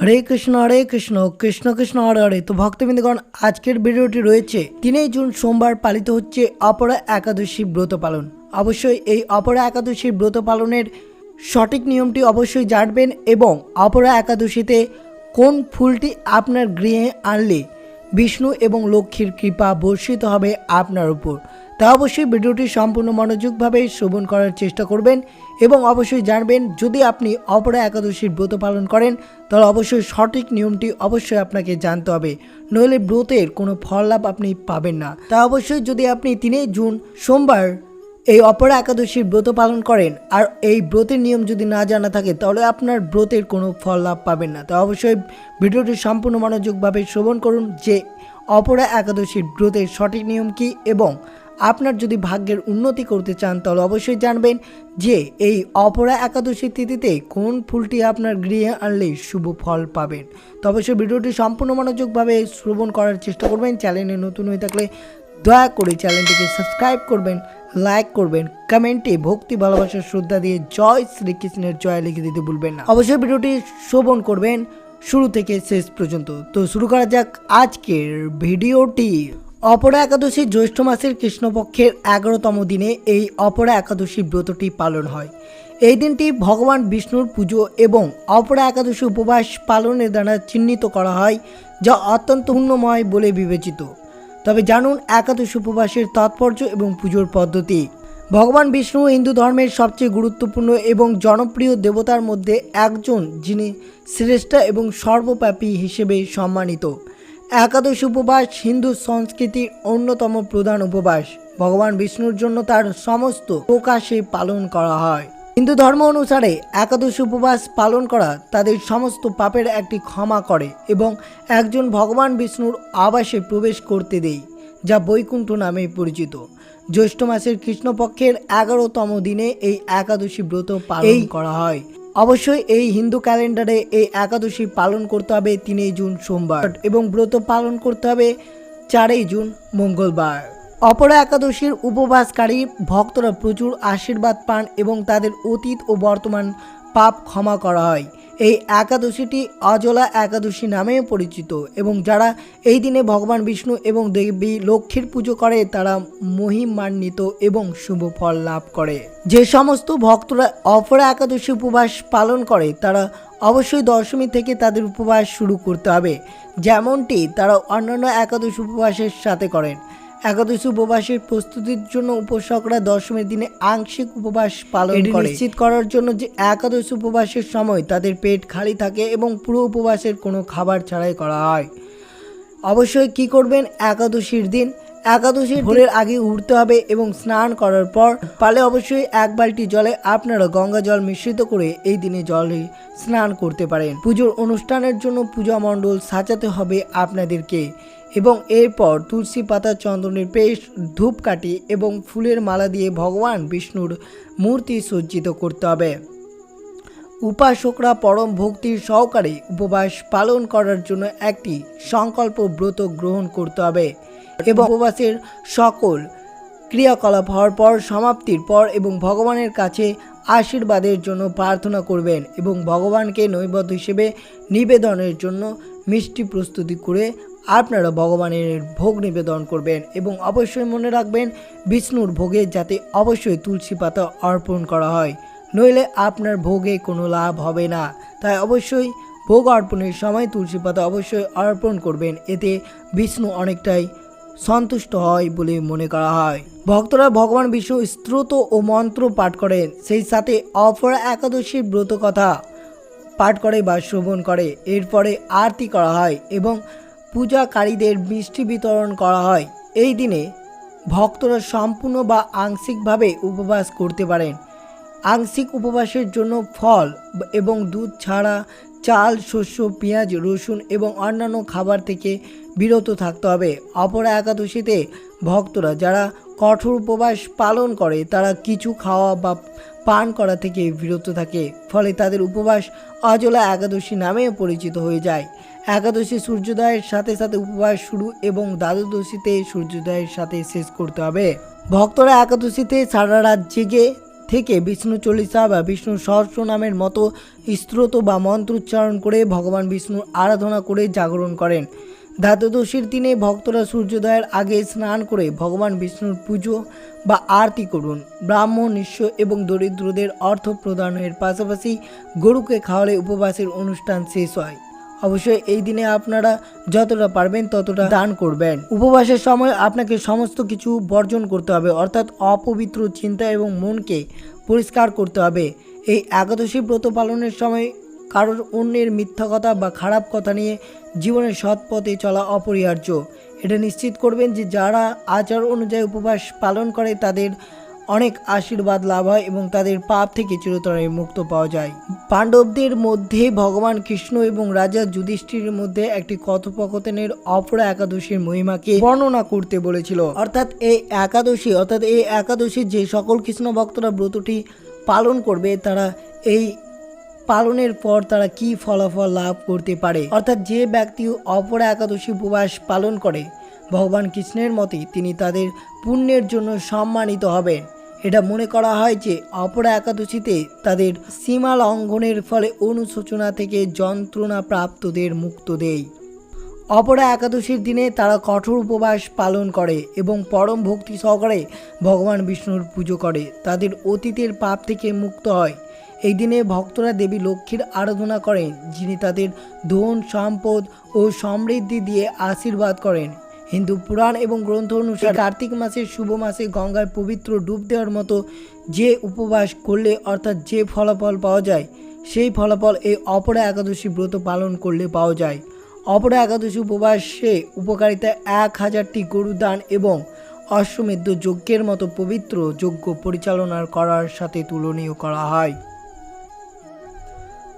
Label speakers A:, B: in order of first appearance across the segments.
A: হরে কৃষ্ণ হরে কৃষ্ণ কৃষ্ণ কৃষ্ণ, হরে হরে। তো ভক্তবৃন্দগণ, আজকের ভিডিওটি রয়েছে। তিনই জুন সোমবার পালিত হচ্ছে অপরা একাদশী ব্রত পালন। অবশ্যই এই অপরা একাদশীর ব্রত পালনের সঠিক নিয়মটি অবশ্যই জানবেন এবং অপরা একাদশীতে কোন ফুলটি আপনার গৃহে আনলে বিষ্ণু এবং লক্ষ্মীর কৃপা বর্ষিত হবে আপনার উপর। তা অবশ্যই ভিডিওটি সম্পূর্ণ মনোযোগভাবে শ্রবণ করার চেষ্টা করবেন এবং অবশ্যই জানবেন যদি আপনি অপরা একাদশীর ব্রত পালন করেন, তাহলে অবশ্যই সঠিক নিয়মটি অবশ্যই আপনাকে জানতে হবে। নইলে ব্রতের কোনো ফল লাভ আপনি পাবেন না। তা অবশ্যই যদি আপনি তিনই জুন, সোমবার এই অপরা একাদশীর ব্রত পালন করেন আর এই ব্রতের নিয়ম যদি না জানা থাকে, তাহলে আপনার ব্রতের কোনো ফল লাভ পাবেন না। তা অবশ্যই ভিডিওটি সম্পূর্ণ মনোযোগভাবে শ্রবণ করুন যে অপরা একাদশীর ব্রতের সঠিক নিয়ম কী এবং আপনার যদি ভাগ্যের উন্নতি করতে চান, তাহলে অবশ্যই জানবেন যে এই অপরা একাদশী তিথিতে কোন ফুলটি আপনার গৃহে আনলে শুভ ফল পাবেন। তো অবশ্যই ভিডিওটি সম্পূর্ণ মনোযোগভাবে শ্রবণ করার চেষ্টা করবেন। চ্যানেলে নতুন হয়ে থাকলে দয়া করে চ্যানেলটিকে সাবস্ক্রাইব করবেন, লাইক করবেন, কমেন্টে ভক্তি ভালোবাসার শ্রদ্ধা দিয়ে জয় শ্রীকৃষ্ণের জয় লিখে দিতে ভুলবেন না। অবশ্যই ভিডিওটি শ্রবণ করবেন। শুরু থেকে শেষ পর্যন্ত। তো শুরু করা যাক আজকের ভিডিওটি। অপরা একাদশী জ্যৈষ্ঠ মাসের কৃষ্ণপক্ষের এগারোতম দিনে এই অপরা একাদশী ব্রতটি পালন হয়। এই দিনটি ভগবান বিষ্ণুর পুজো এবং অপরা একাদশী উপবাস পালনের দ্বারা চিহ্নিত করা হয়, যা অত্যন্ত পুণ্যময় বলে বিবেচিত। তবে জানুন একাদশী উপবাসের তাৎপর্য এবং পুজোর পদ্ধতি। ভগবান বিষ্ণু হিন্দু ধর্মের সবচেয়ে গুরুত্বপূর্ণ এবং জনপ্রিয় দেবতার মধ্যে একজন, যিনি শ্রেষ্ঠ এবং সর্বব্যাপী হিসেবে সম্মানিত। একাদশ উপবাস হিন্দু সংস্কৃতির অন্যতম প্রধান উপবাস। ভগবান বিষ্ণুর জন্য তার সমস্ত প্রকাশে পালন করা হয়। হিন্দু ধর্ম অনুসারে একাদশ উপবাস পালন করা তাদের সমস্ত পাপের একটি ক্ষমা করে এবং একজন ভগবান বিষ্ণুর আবাসে প্রবেশ করতে দেয় যা বৈকুণ্ঠ নামে পরিচিত। জ্যৈষ্ঠ মাসের কৃষ্ণপক্ষের এগারোতম দিনে এই একাদশী ব্রত পালন করা হয়। অবশ্যই এই হিন্দু ক্যালেন্ডারে এই একাদশী পালন করতে হবে তিনই জুন সোমবার এবং ব্রত পালন করতে হবে চারই জুন মঙ্গলবার। অপর একাদশীর উপবাসকারী ভক্তরা প্রচুর আশীর্বাদ পান এবং তাদের অতীত ও বর্তমান পাপ ক্ষমা করা হয়। এই একাদশীটি অজলা একাদশী নামেও পরিচিত এবং যারা এই দিনে ভগবান বিষ্ণু এবং দেবী লক্ষ্মীর পুজো করে, তারা মহিমান্বিত এবং শুভ ফল লাভ করে। যে সমস্ত ভক্তরা অপরা একাদশী উপবাস পালন করে, তারা অবশ্যই দশমী থেকে তাদের উপবাস শুরু করতে হবে। যেমনটি তারা অন্যান্য একাদশী উপবাসের সাথে করেন। একাদশী উপবাসের প্রস্তুতির জন্য উপাসকরা দশমীর দিনে আংশিক উপবাস পালন করে। নিশ্চিত করার জন্য যে একাদশী উপবাসের সময় তাদের পেট খালি থাকে এবং পুরো উপবাসের কোনো খাবার ছাড়াই করা হয়। অবশ্যই কি করবেন? একাদশীর দিন। একাদশীর ভোরের আগে উঠতে হবে এবং স্নান করার পর পালে অবশ্যই এক বালতি জলে আপনারা গঙ্গা জল মিশ্রিত করে এই দিনে জলে স্নান করতে পারেন। পুজোর অনুষ্ঠানের জন্য পূজা মণ্ডল সাজাতে হবে আপনাদেরকে। এবং এরপর তুলসী পাতা চন্দনের পেস্ট ধূপকাঠি এবং ফুলের মালা দিয়ে ভগবান বিষ্ণুর মূর্তি সজ্জিত করতে হবে। উপাসকরা পরম ভক্তির সহকারে উপবাস পালন করার জন্য একটি সংকল্প ব্রত গ্রহণ করতে হবে এবং উপবাসের সকল ক্রিয়াকলাপ হওয়ার পর, সমাপ্তির পর এবং ভগবানের কাছে আশীর্বাদের জন্য প্রার্থনা করবেন এবং ভগবানকে নৈবেদ্য হিসেবে নিবেদনের জন্য মিষ্টি প্রস্তুতি করে আপনারা ভগবানের ভোগ নিবেদন করবেন এবং অবশ্যই মনে রাখবেন, বিষ্ণুর ভোগে যাতে অবশ্যই তুলসী পাতা অর্পণ করা হয়, নইলে আপনার ভোগে কোনো লাভ হবে না। তাই অবশ্যই ভোগ অর্পণের সময় তুলসী পাতা অবশ্যই অর্পণ করবেন, এতে বিষ্ণু অনেকটাই সন্তুষ্ট হয় বলে মনে করা হয়। ভক্তরা ভগবান বিষ্ণু স্ত্রোত ও মন্ত্র পাঠ করেন, সেই সাথে অপরা একাদশীর ব্রত কথা পাঠ করে বা শ্রবণ করে। এরপরে আরতি করা হয় এবং পূজাকারীদের মিষ্টি বিতরণ করা হয়। এই দিনে ভক্তরা সম্পূর্ণ বা আংশিকভাবে উপবাস করতে পারেন। আংশিক উপবাসের জন্য ফল এবং দুধ ছাড়া চাল, শস্য, পেঁয়াজ, রসুন এবং অন্যান্য খাবার থেকে বিরত থাকতে হবে। অপরা একাদশীতে ভক্তরা যারা কঠোর উপবাস পালন করে, তারা কিছু খাওয়া বা পান করা থেকে বিরত থাকে। ফলে তাদের উপবাস অজলা একাদশী নামেও পরিচিত হয়ে যায়। একাদশী সূর্যোদয়ের সাথে সাথে উপবাস শুরু এবং দ্বাদশীতে সূর্যোদয়ের সাথে শেষ করতে হবে। ভক্তরা একাদশীতে সারা রাত জেগে থেকে বিষ্ণু চল্লিশা বা বিষ্ণু সহস্র নামের মতো স্ত্রোত বা মন্ত্র উচ্চারণ করে ভগবান বিষ্ণুর আরাধনা করে জাগরণ করেন। দ্বাদশীর দিনে ভক্তরা সূর্যোদয়ের আগে স্নান করে ভগবান বিষ্ণুর পুজো বা আরতি করুন। ব্রাহ্মণ, নিঃস্ব এবং দরিদ্রদের অর্থ প্রদানের পাশাপাশি গরুকে খাওয়ালে উপবাসের অনুষ্ঠান শেষ হয়। অবশ্যই এই দিনে আপনারা যতটা পারবেন ততটা দান করবেন। উপবাসের সময় আপনাকে সমস্ত কিছু বর্জন করতে হবে, অর্থাৎ অপবিত্র চিন্তা এবং মনকে পরিষ্কার করতে হবে। এই একাদশী ব্রত পালনের সময় কারোর অন্যের মিথ্যা কথা বা খারাপ কথা নিয়ে জীবনের সৎ পথে চলা অপরিহার্য। এটা নিশ্চিত করবেন যে যারা আচার অনুযায়ী উপবাস পালন করে তাদের অনেক আশীর্বাদ লাভ হয় এবং তাদের পাপ থেকে চিরতরে মুক্ত পাওয়া যায়। পাণ্ডবদের মধ্যে ভগবান কৃষ্ণ এবং রাজা যুধিষ্ঠিরের মধ্যে একটি কথোপকথনের অপরা একাদশীর মহিমাকে বর্ণনা করতে বলেছিল। অর্থাৎ এই একাদশী, অর্থাৎ এই একাদশী যে সকল কৃষ্ণ ভক্তরা ব্রতটি পালন করবে, তারা এই পালনের পর তারা কি ফলাফল লাভ করতে পারে? অর্থাৎ যে ব্যক্তি অপরা একাদশী উপবাস পালন করে, ভগবান কৃষ্ণের মতে তিনি তাদের পুণ্যের জন্য সম্মানিত হবেন। এটা মনে করা হয় যে অপরা একাদশীতে তাদের সীমা লঙ্ঘনের ফলে অনুশোচনা থেকে যন্ত্রণা প্রাপ্তদের মুক্ত দেয়। অপরা একাদশীর দিনে তারা কঠোর উপবাস পালন করে এবং পরম ভক্তি সহকারে ভগবান বিষ্ণুর পুজো করে। তাদের অতীতের পাপ থেকে মুক্ত হয়। এই দিনে ভক্তরা দেবী লক্ষ্মীর আরাধনা করেন, যিনি তাদের ধন, সম্পদ ও সমৃদ্ধি দিয়ে আশীর্বাদ করেন। হিন্দু পুরাণ এবং গ্রন্থ অনুসারে কার্তিক মাসের শুভ মাসে গঙ্গায় পবিত্র ডুব দেওয়ার মতো যে উপবাস করলে, অর্থাৎ যে ফলাফল পাওয়া যায়, সেই ফলাফল এই অপরা একাদশী ব্রত পালন করলে পাওয়া যায়। অপরা একাদশী উপবাসে উপকারিতা এক হাজারটি গরু দান এবং অশ্বমেধ যজ্ঞের মতো পবিত্র যজ্ঞ পরিচালনা করার সাথে তুলনীয় করা হয়।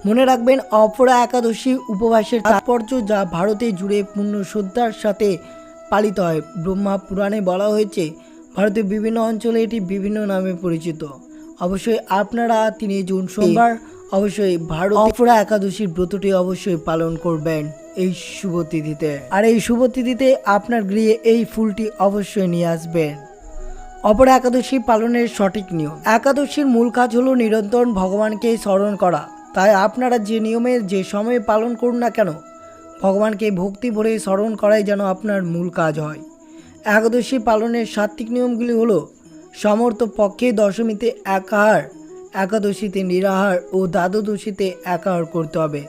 A: মনে রাখবেন, অপরা একাদশী উপবাসের তাৎপর্য যা ভারতে জুড়ে পূর্ণ শ্রদ্ধার সাথে পালিত হয়। ব্রহ্মা পুরাণে বলা হয়েছে, ভারতের বিভিন্ন অঞ্চলে এটি বিভিন্ন নামে পরিচিত। অবশ্যই আপনারা তিনি জুন সোমবার অবশ্যই ভারত অপরা একাদশীর ব্রতটি অবশ্যই পালন করবেন এই শুভ তিথিতে। আর এই শুভ তিথিতে আপনার গৃহে এই ফুলটি অবশ্যই নিয়ে আসবেন। অপর একাদশী পালনের সঠিক নিয়ম। একাদশীর মূল কাজ হলো নিরন্তর ভগবানকে স্মরণ করা। তাই আপনারা যে নিয়মে, যে সময়ে পালন করুন না কেন ভগবানকে ভক্তি ভরে স্মরণ করাই যেন আপনার মূল কাজ হয়। একাদশী পালনের সাত্বিক নিয়মগুলি হলো, সমর্থ পক্ষে দশমীতে একাহার, একাদশীতে নিরাহার ও দ্বাদশীতে একাহার করতে হবে।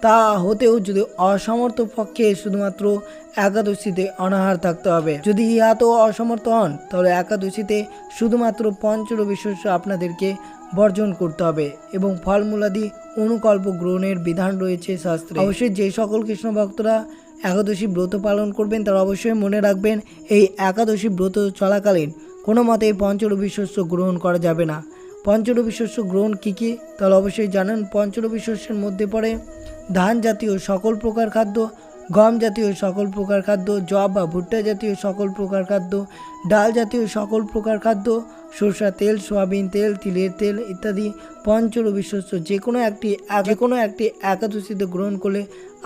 A: তা হতেও যদি অসমর্থ পক্ষে শুধুমাত্র একাদশীতে অনাহার থাকতে হবে। যদি ইহাতেও অসমর্থ হন, তাহলে একাদশীতে শুধুমাত্র পঞ্চরবি শস্য আপনাদেরকে বর্জন করতে হবে এবং ফলমূলাদি অনুকল্প গ্রহণের বিধান রয়েছে শাস্ত্রে। অবশ্যই যে সকল কৃষ্ণ ভক্তরা একাদশী ব্রত পালন করবেন, তারা অবশ্যই মনে রাখবেন, এই একাদশী ব্রত চলাকালীন কোনো মতে পঞ্চরবি শস্য গ্রহণ করা যাবে না। পঞ্চরবি শস্য গ্রহণ কী কী? তাহলে অবশ্যই জানেন। পঞ্চরবি শস্যের মধ্যে পড়ে ধান জাতীয় সকল প্রকার খাদ্য গম জাতীয় সকল প্রকার খাদ্য, জব বা ভুট্টা জাতীয় সকল প্রকার খাদ্য, ডাল জাতীয় সকল প্রকার খাদ্য, সরষা তেল, সয়াবিন তেল, তিলের তেল ইত্যাদি পঞ্চরবি শস্য যে কোনো একটি যে কোনো একটি একাদশীতে গ্রহণ করলে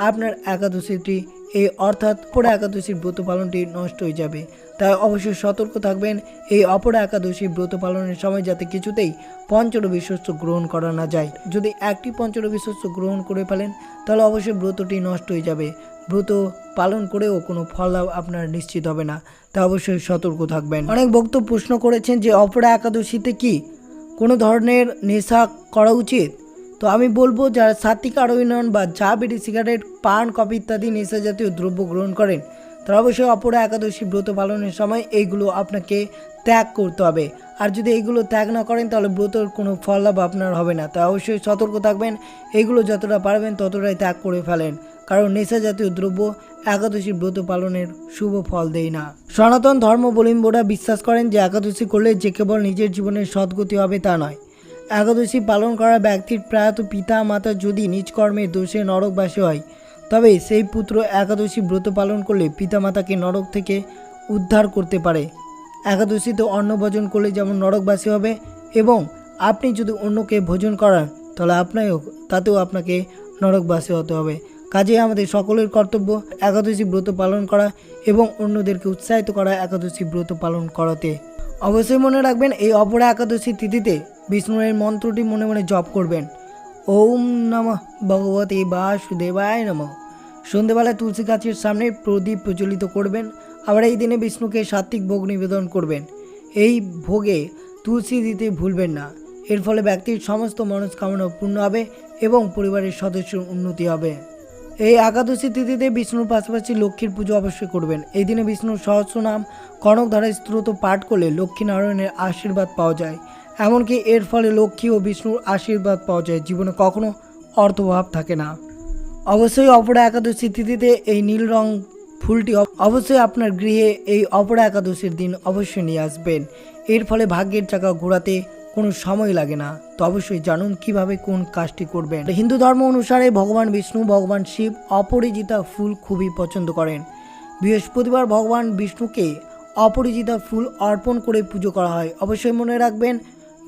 A: আপনার একাদশীটি এই অর্থাৎ অপরা একাদশীর ব্রত পালনটি নষ্ট হয়ে যাবে। তাই অবশ্যই সতর্ক থাকবেন, এই অপরা একাদশী ব্রত পালনের সময় যাতে কিছুতেই পঞ্চরবি শস্য গ্রহণ করা না যায়। যদি একটি পঞ্চরবি শস্য গ্রহণ করে ফেলেন, তাহলে অবশ্যই ব্রতটি নষ্ট হয়ে যাবে। ব্রত পালন করেও কোনো ফল লাভ আপনার নিশ্চিত হবে না। তা অবশ্যই সতর্ক থাকবেন। অনেক ভক্ত প্রশ্ন করেছেন যে, অপরা একাদশীতে কি কোনো ধরনের নেশা করা উচিত? তো আমি বলব, যারা সাত্বিক আরোহী বা চা, বিড়ি, সিগারেট, পান, কফি ইত্যাদি নেশা জাতীয় দ্রব্য গ্রহণ করেন, তারা অবশ্যই অপরা একাদশী ব্রত পালনের সময় এইগুলো আপনাকে ত্যাগ করতে হবে। আর যদি এইগুলো ত্যাগ না করেন, তাহলে ব্রতর কোনো ফল লাভ আপনার হবে না। তাই অবশ্যই সতর্ক থাকবেন। এইগুলো যতটা পারবেন, ততটাই ত্যাগ করে ফেলেন। কারণ নেশা জাতীয় দ্রব্য একাদশী ব্রত পালনের শুভ ফল দেয় না। সনাতন ধর্মাবলম্বীরা বিশ্বাস করেন যে একাদশী করলে যে কেবল নিজের জীবনের সদ্গতি হবে তা নয়। একাদশী পালন করা ব্যক্তির প্রায়ত পিতা মাতা যদি নিজ কর্মের দোষে নরকবাসী হয়, তবে সেই পুত্র একাদশী ব্রত পালন করলে পিতামাতাকে নরক থেকে উদ্ধার করতে পারে। একাদশীতে অন্ন ভোজন করলে যেমন নরকবাসী হবে এবং আপনি যদি অন্যকে ভোজন করান, তাহলে আপনারও তাতেও আপনাকে নরকবাসী হতে হবে। কাজে আমাদের সকলের কর্তব্য একাদশী ব্রত পালন করা এবং অন্যদেরকে উৎসাহিত করা একাদশী ব্রত পালন করাতে। অবশ্যই মনে রাখবেন, এই অপরা একাদশী তিথিতে বিষ্ণুর এই মন্ত্রটি মনে মনে জপ করবেন। ওম নমঃ ভগবতে বাসুদেবায় নমঃ। সন্ধেবেলায় তুলসী গাছের সামনে প্রদীপ প্রজ্বলিত করবেন। আবার এই দিনে বিষ্ণুকে সাত্বিক ভোগ নিবেদন করবেন। এই ভোগে তুলসী দিতে ভুলবেন না। এর ফলে ব্যক্তির সমস্ত মনস্কামনা পূর্ণ হবে এবং পরিবারের সদস্যের উন্নতি হবে। এই একাদশী তিথিতে বিষ্ণুর পাশাপাশি লক্ষ্মীর পুজো অবশ্যই করবেন। এই দিনে বিষ্ণুর সহস্র নাম কনকধারা স্ত্রোত পাঠ করলে লক্ষ্মীনারায়ণের আশীর্বাদ পাওয়া যায়। এমনকি এর ফলে লক্ষ্মী ও বিষ্ণুর আশীর্বাদ পাওয়া যায়। জীবনে কখনো অর্থভাব থাকে না। অবশ্যই অপরা একাদশী তিথিতে এই নীল রং ফুলটি অব- অবশ্যই আপনার গৃহে এই অপরা একাদশীর দিন অবশ্যই নিয়ে আসবেন। এর ফলে ভাগ্যের চাকা ঘোরাতে কোনো সময় লাগে না। তো অবশ্যই জানুন কীভাবে কোন কাজটি করবেন। হিন্দু ধর্ম অনুসারে ভগবান বিষ্ণু, ভগবান শিব অপরিচিতা ফুল খুবই পছন্দ করেন। বৃহস্পতিবার ভগবান বিষ্ণুকে অপরিচিতা ফুল অর্পণ করে পুজো করা হয়। অবশ্যই মনে রাখবেন,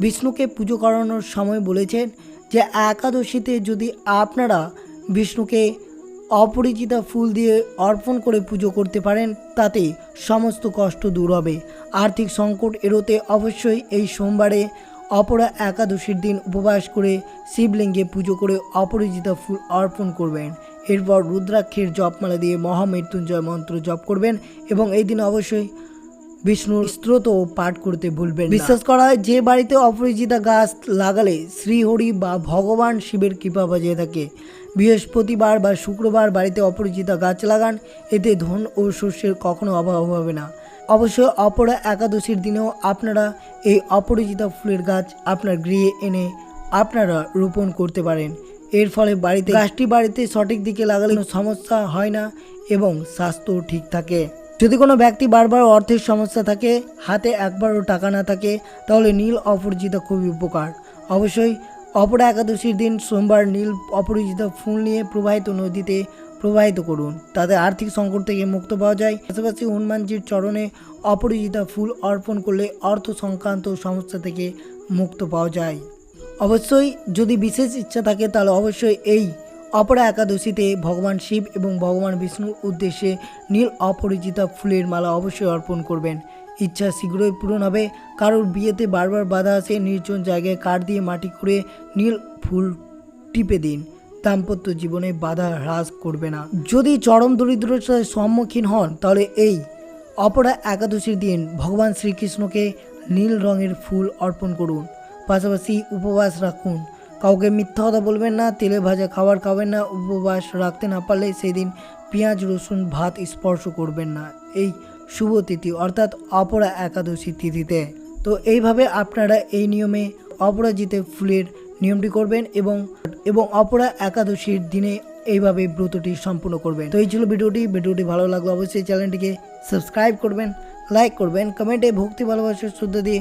A: বিষ্ণুকে পুজো করানোর সময় বলেছেন যে, একাদশীতে যদি আপনারা বিষ্ণুকে অপরিচিতা ফুল দিয়ে অর্পণ করে পুজো করতে পারেন, তাতে সমস্ত কষ্ট দূর হবে। আর্থিক সংকট এড়োতে অবশ্যই এই সোমবারে অপরা একাদশীর দিন উপবাস করে শিবলিঙ্গে পুজো করে অপরিচিতা ফুল অর্পণ করবেন। এরপর রুদ্রাক্ষের জপমালা দিয়ে মহামৃত্যুঞ্জয় মন্ত্র জপ করবেন এবং এই দিন অবশ্যই বিষ্ণুর স্ত্রোত পাঠ করতে ভুলবেন বিশ্বাস করা হয়, যে বাড়িতে অপরিচিতা গাছ লাগালে শ্রীহরি বা ভগবান শিবের কৃপা বাজিয়ে থাকে। বৃহস্পতিবার বা শুক্রবার বাড়িতে অপরিচিতা গাছ লাগান, এতে ধন ও শস্যের কখনো অভাব হবে না। অবশ্যই অপরা একাদশীর দিনেও আপনারা এই অপরিচিতা ফুলের গাছ আপনার গৃহে এনে আপনারা রোপণ করতে পারেন। এর ফলে বাড়িতে গাছটি বাড়িতে সঠিক দিকে লাগালে সমস্যা হয় না এবং স্বাস্থ্য ঠিক থাকে। যদি কোনো ব্যক্তি বারবার অর্থের সমস্যা থাকে, হাতে একবারও টাকা না থাকে, তাহলে নীল অপরিচিতা খুবই উপকার। অবশ্যই, অপরা একাদশীর দিন সোমবার নীল অপরিচিত ফুল নিয়ে প্রবাহিত নদীতে প্রবাহিত করুন। তাতে আর্থিক সংকট থেকে মুক্ত পাওয়া যায়। পাশাপাশি হনুমানজির চরণে অপরিচিতা ফুল অর্পণ করলে অর্থ সংক্রান্ত সমস্যা থেকে মুক্ত পাওয়া যায়। অবশ্যই, যদি বিশেষ ইচ্ছা থাকে, তাহলে অবশ্যই এই অপরা একাদশীতে ভগবান শিব এবং ভগবান বিষ্ণুর উদ্দেশ্যে নীল অপরিচিতা ফুলের মালা অবশ্যই অর্পণ করবেন। ইচ্ছা শীঘ্রই পূরণ হবে। কারোর বিয়েতে বারবার বাধা আসে, নির্জন জায়গায় কাঠ দিয়ে মাটি করে নীল ফুল টিপে দিন। দাম্পত্য জীবনে বাধা হ্রাস করবে না। যদি চরম দরিদ্রতার সম্মুখীন হন, তাহলে এই অপরা একাদশীর দিন ভগবান শ্রীকৃষ্ণকে নীল রঙের ফুল অর্পণ করুন। পাশাপাশি উপবাস রাখুন। কাউকে মিথ্যা কথা বলবেন না, তেলে ভাজা খাবার খাবেন না, উপবাস রাখতে না পারলে সেদিন পেঁয়াজ, রসুন, ভাত স্পর্শ করবেন না। এই শুভ তিথি অর্থাৎ অপরা একাদশী তিথিতে। তো এইভাবে আপনারা এই নিয়মে অপরাজিতে ফুলের নিয়মটি করবেন এবং এবং অপরা একাদশীর দিনে এইভাবে ব্রতটি সম্পূর্ণ করবেন। তো এই ছিল ভিডিওটি। ভিডিওটি ভালো লাগল অবশ্যই চ্যানেলটিকে সাবস্ক্রাইব করবেন, লাইক করবেন, কমেন্টে ভক্তি, ভালোবাসার শ্রদ্ধা দিয়ে